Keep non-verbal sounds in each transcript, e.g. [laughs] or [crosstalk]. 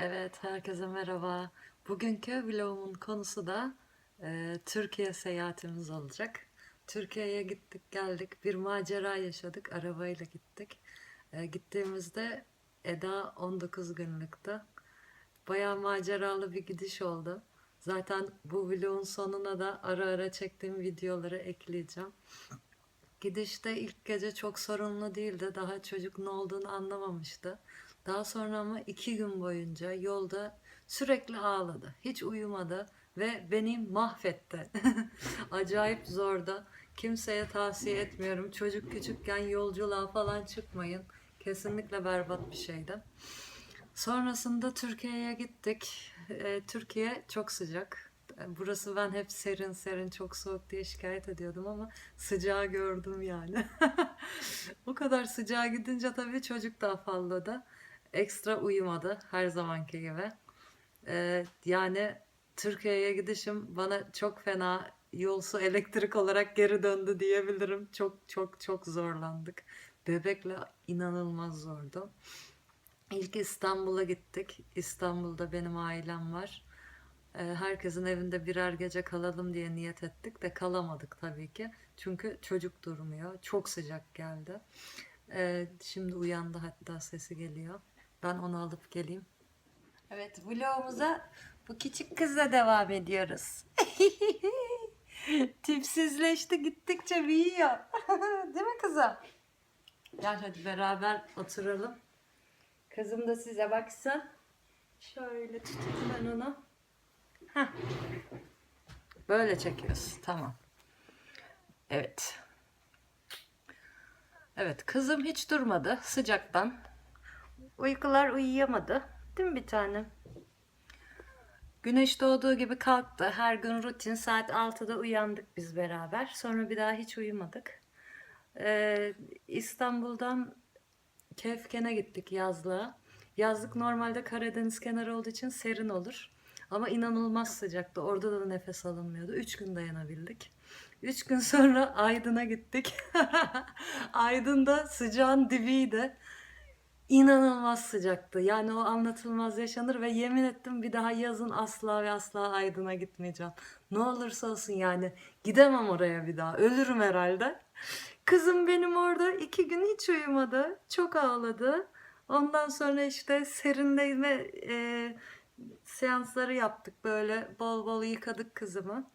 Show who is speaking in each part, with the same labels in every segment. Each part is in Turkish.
Speaker 1: Evet, herkese merhaba. Bugünkü vlogumun konusu da e, Türkiye seyahatimiz olacak. Türkiye'ye gittik geldik, bir macera yaşadık, arabayla gittik. E, gittiğimizde Eda 19 günlüktü. Bayağı maceralı bir gidiş oldu. Zaten bu vlogun sonuna da ara ara çektiğim videoları ekleyeceğim. Gidişte ilk gece çok sorunlu değildi. Daha çocuk ne olduğunu anlamamıştı. Daha sonra ama iki gün boyunca yolda sürekli ağladı. Hiç uyumadı ve beni mahvetti. [laughs] Acayip zordu. Kimseye tavsiye etmiyorum. Çocuk küçükken yolculuğa falan çıkmayın. Kesinlikle berbat bir şeydi. Sonrasında Türkiye'ye gittik. Ee, Türkiye çok sıcak. Burası ben hep serin serin çok soğuk diye şikayet ediyordum ama sıcağı gördüm yani. [laughs] o kadar sıcağa gidince tabii çocuk da afalladı. Ekstra uyumadı her zamanki gibi. Ee, yani Türkiye'ye gidişim bana çok fena yolsu elektrik olarak geri döndü diyebilirim. Çok çok çok zorlandık. Bebekle inanılmaz zordu. İlk İstanbul'a gittik. İstanbul'da benim ailem var. Ee, Herkesin evinde birer gece kalalım diye niyet ettik de kalamadık tabii ki. Çünkü çocuk durmuyor. Çok sıcak geldi. Ee, Şimdi uyandı hatta sesi geliyor. Ben onu alıp geleyim. Evet vlogumuza bu küçük kızla devam ediyoruz. [laughs] Tipsizleşti gittikçe büyüyor. [laughs] Değil mi kızım? Gel hadi beraber oturalım. Kızım da size baksın. Şöyle tutayım ben onu. Heh. Böyle çekiyoruz. Tamam. Evet. Evet kızım hiç durmadı sıcaktan. Uykular uyuyamadı. Değil mi bir tanem? Güneş doğduğu gibi kalktı. Her gün rutin saat 6'da uyandık biz beraber. Sonra bir daha hiç uyumadık. Ee, İstanbul'dan Kefken'e gittik yazlığa. Yazlık normalde Karadeniz kenarı olduğu için serin olur. Ama inanılmaz sıcaktı. Orada da nefes alınmıyordu. Üç gün dayanabildik. Üç gün sonra Aydın'a gittik. [laughs] Aydın'da sıcağın dibiydi. İnanılmaz sıcaktı. Yani o anlatılmaz yaşanır ve yemin ettim bir daha yazın asla ve asla Aydın'a gitmeyeceğim. Ne olursa olsun yani gidemem oraya bir daha. Ölürüm herhalde. Kızım benim orada iki gün hiç uyumadı. Çok ağladı. Ondan sonra işte serinleme e, seansları yaptık. Böyle bol bol yıkadık kızımı.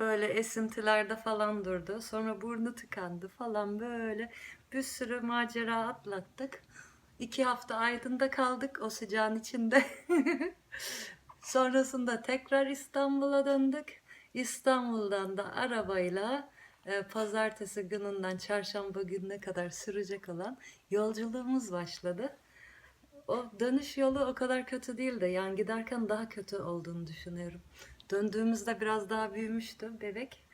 Speaker 1: Böyle esintilerde falan durdu. Sonra burnu tıkandı falan böyle bir sürü macera atlattık. İki hafta Aydın'da kaldık o sıcağın içinde. [laughs] Sonrasında tekrar İstanbul'a döndük. İstanbul'dan da arabayla e, pazartesi gününden çarşamba gününe kadar sürecek olan yolculuğumuz başladı. O dönüş yolu o kadar kötü değildi. Yani giderken daha kötü olduğunu düşünüyorum. Döndüğümüzde biraz daha büyümüştü bebek.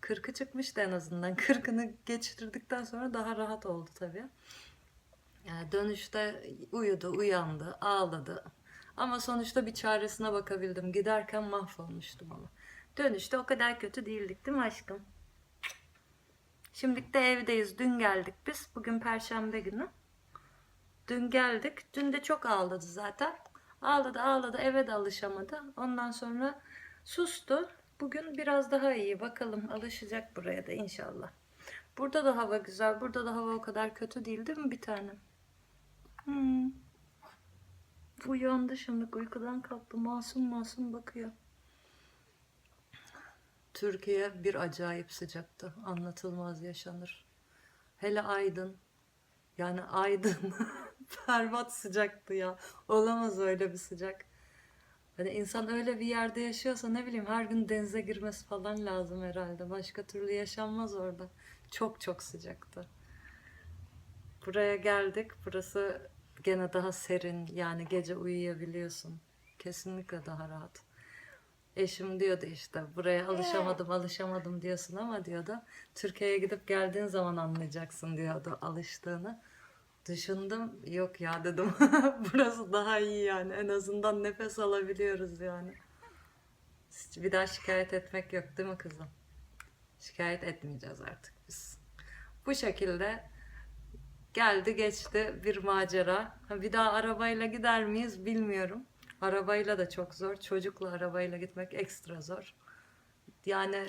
Speaker 1: Kırkı çıkmıştı en azından. [laughs] Kırkını geçirdikten sonra daha rahat oldu tabii. Yani dönüşte uyudu, uyandı, ağladı. Ama sonuçta bir çaresine bakabildim. Giderken mahvolmuştum ama. Dönüşte o kadar kötü değildik değil mi aşkım? Şimdilik de evdeyiz. Dün geldik biz. Bugün perşembe günü. Dün geldik. Dün de çok ağladı zaten. Ağladı ağladı eve de alışamadı. Ondan sonra sustu. Bugün biraz daha iyi. Bakalım alışacak buraya da inşallah. Burada da hava güzel. Burada da hava o kadar kötü değil değil mi bir tanem? Hmm. Uyandı şimdi uykudan kalktı. Masum masum bakıyor. Türkiye bir acayip sıcaktı. Anlatılmaz yaşanır. Hele Aydın. Yani Aydın [laughs] [laughs] berbat sıcaktı ya. Olamaz öyle bir sıcak. Hani insan öyle bir yerde yaşıyorsa ne bileyim her gün denize girmesi falan lazım herhalde. Başka türlü yaşanmaz orada. Çok çok sıcaktı. Buraya geldik. Burası gene daha serin. Yani gece uyuyabiliyorsun. Kesinlikle daha rahat. Eşim diyordu işte buraya alışamadım alışamadım diyorsun ama diyordu Türkiye'ye gidip geldiğin zaman anlayacaksın diyordu alıştığını. Düşündüm yok ya dedim [laughs] burası daha iyi yani en azından nefes alabiliyoruz yani. Bir daha şikayet etmek yok değil mi kızım? Şikayet etmeyeceğiz artık biz. Bu şekilde Geldi geçti bir macera. Bir daha arabayla gider miyiz bilmiyorum. Arabayla da çok zor. Çocukla arabayla gitmek ekstra zor. Yani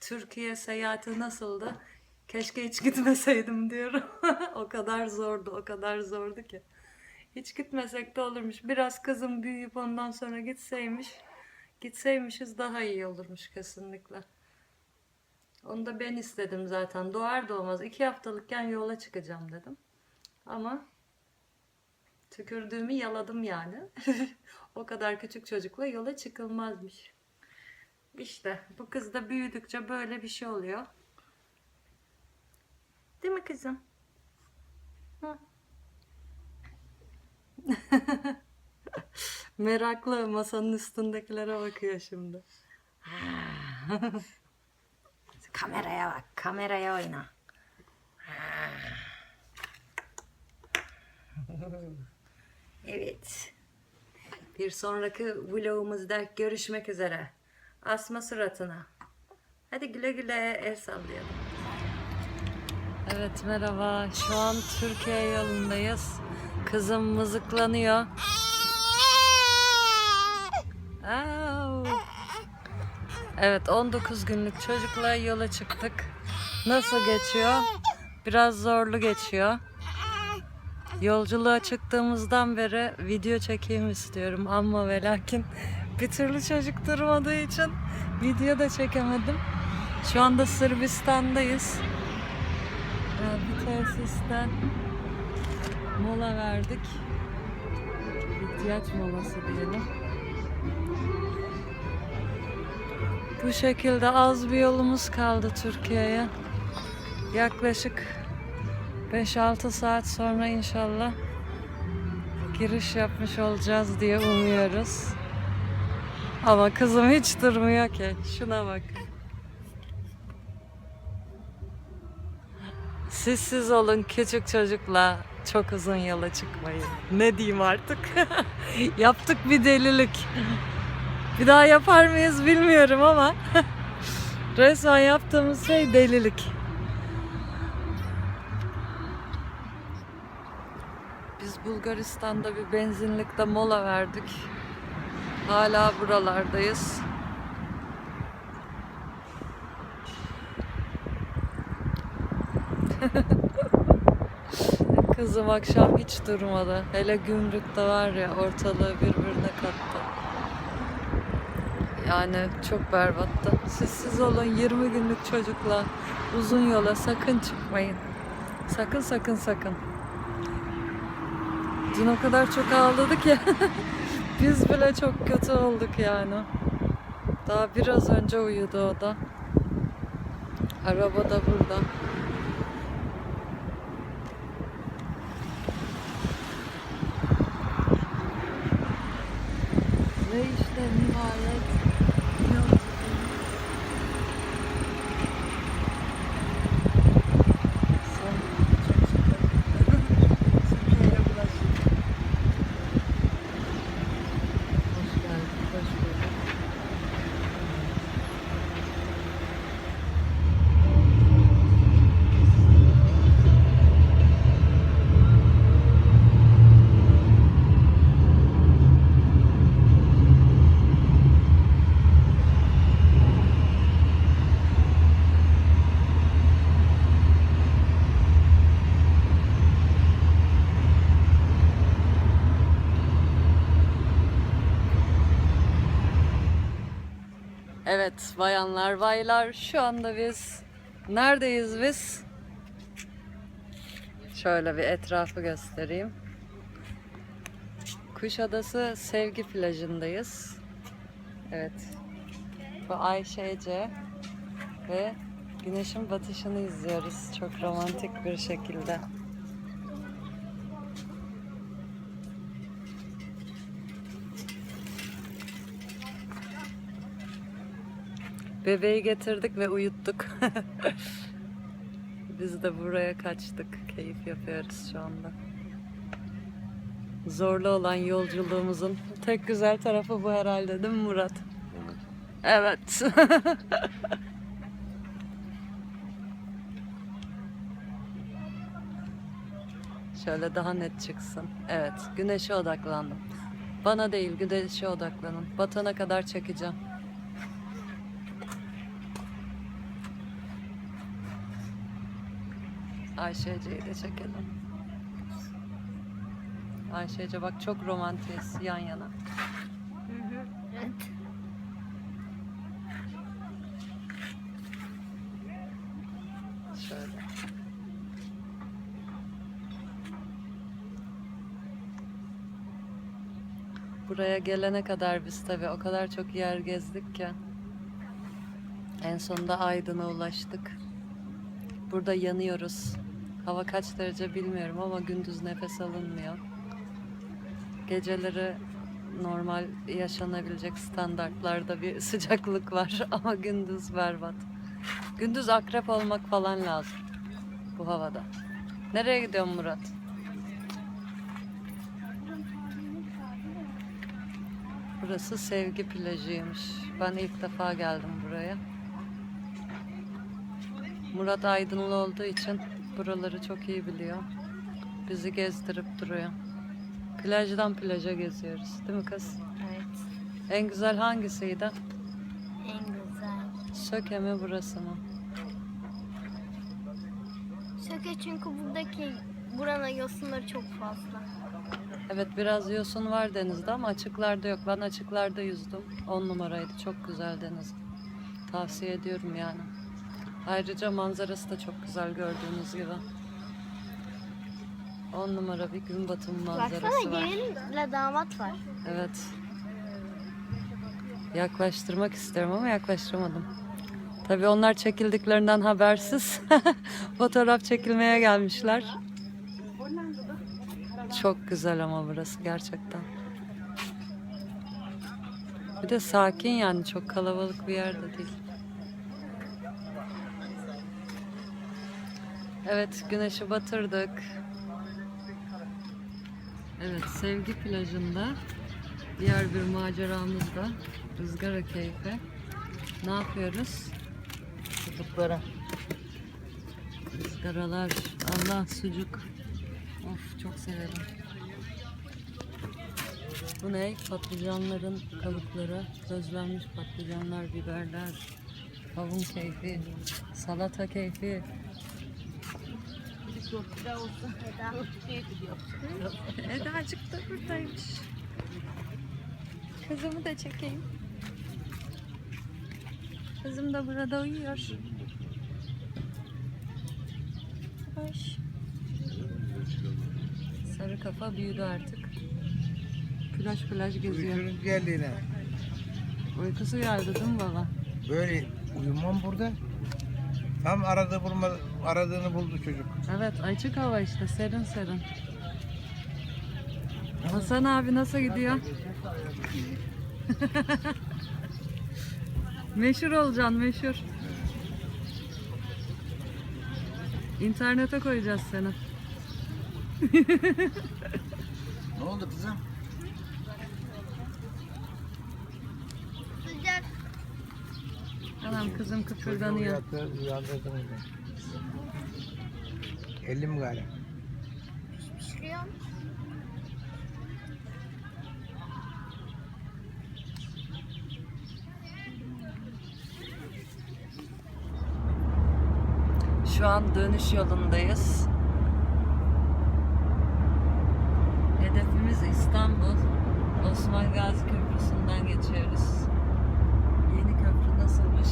Speaker 1: Türkiye seyahati nasıldı? Keşke hiç gitmeseydim diyorum. [laughs] o kadar zordu, o kadar zordu ki. Hiç gitmesek de olurmuş. Biraz kızım büyüyüp ondan sonra gitseymiş. Gitseymişiz daha iyi olurmuş kesinlikle. Onu da ben istedim zaten. Doğar doğmaz iki haftalıkken yola çıkacağım dedim. Ama tükürdüğümü yaladım yani. [laughs] o kadar küçük çocukla yola çıkılmazmış. İşte bu kız da büyüdükçe böyle bir şey oluyor. Değil mi kızım? Hı. [laughs] Meraklı masanın üstündekilere bakıyor şimdi. [laughs] kameraya bak, kameraya oyna. [laughs] evet. Bir sonraki vlogumuzda görüşmek üzere. Asma suratına. Hadi güle güle el sallayalım. Evet merhaba. Şu an Türkiye yolundayız. Kızım mızıklanıyor. Evet 19 günlük çocukla yola çıktık. Nasıl geçiyor? Biraz zorlu geçiyor. Yolculuğa çıktığımızdan beri video çekeyim istiyorum ama ve lakin bir türlü çocuk durmadığı için video da çekemedim. Şu anda Sırbistan'dayız. Ee, Bir tesisten mola verdik. İhtiyaç molası diyelim. Bu şekilde az bir yolumuz kaldı Türkiye'ye. Yaklaşık 5-6 saat sonra inşallah giriş yapmış olacağız diye umuyoruz. Ama kızım hiç durmuyor ki. Şuna bak. Siz siz olun küçük çocukla çok uzun yola çıkmayın. Ne diyeyim artık? [laughs] Yaptık bir delilik. Bir daha yapar mıyız bilmiyorum ama [laughs] resmen yaptığımız şey delilik. Biz Bulgaristan'da bir benzinlikte mola verdik. Hala buralardayız. [laughs] Kızım akşam hiç durmadı. Hele gümrükte var ya ortalığı birbirine kattı. Yani çok berbattı. Sessiz olun 20 günlük çocukla uzun yola sakın çıkmayın. Sakın sakın sakın. Dün o kadar çok ağladı ki [laughs] biz bile çok kötü olduk yani. Daha biraz önce uyudu o da. Araba da burada. Ve işte nihayet yolculuğumuz son çok şükür Türkiye'ye ulaştık. Hoş geldin, hoş bulduk. Evet bayanlar baylar şu anda biz neredeyiz biz? Şöyle bir etrafı göstereyim. Kuşadası Sevgi plajındayız. Evet. Bu Ayşe Ece ve güneşin batışını izliyoruz çok romantik bir şekilde. Bebeği getirdik ve uyuttuk. [laughs] Biz de buraya kaçtık. Keyif yapıyoruz şu anda. Zorlu olan yolculuğumuzun tek güzel tarafı bu herhalde değil mi Murat? Evet. [laughs] Şöyle daha net çıksın. Evet, güneşe odaklandım. Bana değil, güneşe odaklanın. Batana kadar çekeceğim. Ayşece'yi de çekelim. Ayşece bak çok romantiyiz yan yana.
Speaker 2: Evet.
Speaker 1: Şöyle. Buraya gelene kadar biz tabii o kadar çok yer gezdik ki en sonunda Aydın'a ulaştık. Burada yanıyoruz. Hava kaç derece bilmiyorum ama gündüz nefes alınmıyor. Geceleri normal yaşanabilecek standartlarda bir [laughs] sıcaklık var [laughs] ama gündüz berbat. Gündüz akrep olmak falan lazım bu havada. Nereye gidiyorsun Murat? Burası Sevgi plajıymış. Ben ilk defa geldim buraya. Murat Aydınlı olduğu için buraları çok iyi biliyor. Bizi gezdirip duruyor. Plajdan plaja geziyoruz. Değil mi kız?
Speaker 2: Evet.
Speaker 1: En güzel hangisiydi?
Speaker 2: En güzel.
Speaker 1: Söke mi burası mı?
Speaker 2: Şaka çünkü buradaki buranın yosunları çok fazla.
Speaker 1: Evet biraz yosun var denizde ama açıklarda yok. Ben açıklarda yüzdüm. 10 numaraydı. Çok güzel deniz. Tavsiye ediyorum yani. Ayrıca manzarası da çok güzel gördüğünüz gibi. 10 numara bir gün batımı manzarası
Speaker 2: Baksana
Speaker 1: var.
Speaker 2: gelinle damat var.
Speaker 1: Evet. Yaklaştırmak isterim ama yaklaştıramadım. Tabii onlar çekildiklerinden habersiz [laughs] fotoğraf çekilmeye gelmişler. Çok güzel ama burası gerçekten. Bir de sakin yani çok kalabalık bir yerde değil. Evet güneşi batırdık. Evet sevgi plajında diğer bir maceramız da rızgara keyfi. Ne yapıyoruz?
Speaker 3: Çocuklara.
Speaker 1: Izgaralar. Allah sucuk. Of çok severim. Bu ne? Patlıcanların kabukları, közlenmiş patlıcanlar, biberler, kavun keyfi, salata keyfi. Edacık da buradaymış. Kızımı da çekeyim. Kızım da burada uyuyor. Hoş. Sarı kafa büyüdü artık. Plaj plaj geziyor.
Speaker 3: Uykunuz geldi yine.
Speaker 1: Uykusu geldi değil mi baba?
Speaker 3: Böyle uyumam burada. Tam aradığı bulma, aradığını buldu çocuk.
Speaker 1: Evet açık hava işte serin serin. Hasan abi nasıl gidiyor? [laughs] meşhur olacaksın meşhur. İnternete koyacağız seni. [laughs]
Speaker 3: ne oldu kızım?
Speaker 2: Sıcak.
Speaker 1: Tamam kızım kıpırdanıyor.
Speaker 3: Uyandırdım. 50 mi galiba?
Speaker 2: Pişiriyorum.
Speaker 1: Şu an dönüş yolundayız. Hedefimiz İstanbul. Osman Gazi Köprüsü'nden geçiyoruz. Yeni köprü nasılmış?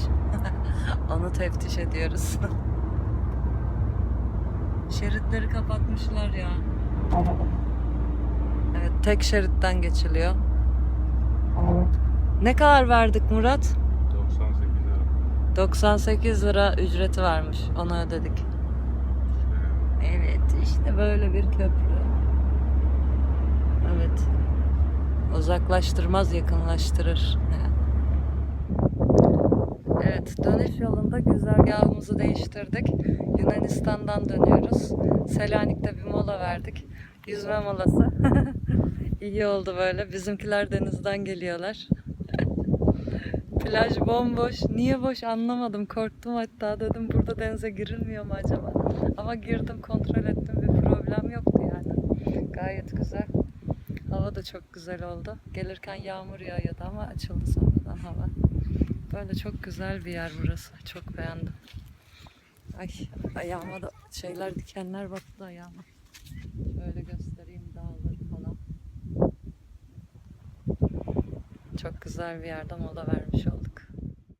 Speaker 1: [laughs] Onu teftiş ediyoruz. [laughs] Şeritleri kapatmışlar ya. Evet, tek şeritten geçiliyor. Ne kadar verdik Murat?
Speaker 4: 98 lira.
Speaker 1: 98 lira ücreti varmış. Onu ödedik. Evet işte böyle bir köprü. Evet. Uzaklaştırmaz yakınlaştırır. Evet dönüş yolunda güzergahımızı değiştirdik. Yunanistan'dan dönüyoruz. Selanik'te bir mola verdik. Yüzme molası. [laughs] İyi oldu böyle. Bizimkiler denizden geliyorlar. [laughs] Plaj bomboş. Niye boş anlamadım. Korktum hatta dedim burada denize girilmiyor mu acaba? Ama girdim kontrol ettim bir problem yoktu yani. Gayet güzel. Hava da çok güzel oldu. Gelirken yağmur yağıyordu ama açıldı sonradan hava. Böyle çok güzel bir yer burası. Çok beğendim. Ay ayağıma da şeyler dikenler battı ayağıma. Şöyle göstereyim dağları falan. Çok güzel bir yerde mola vermiş olduk.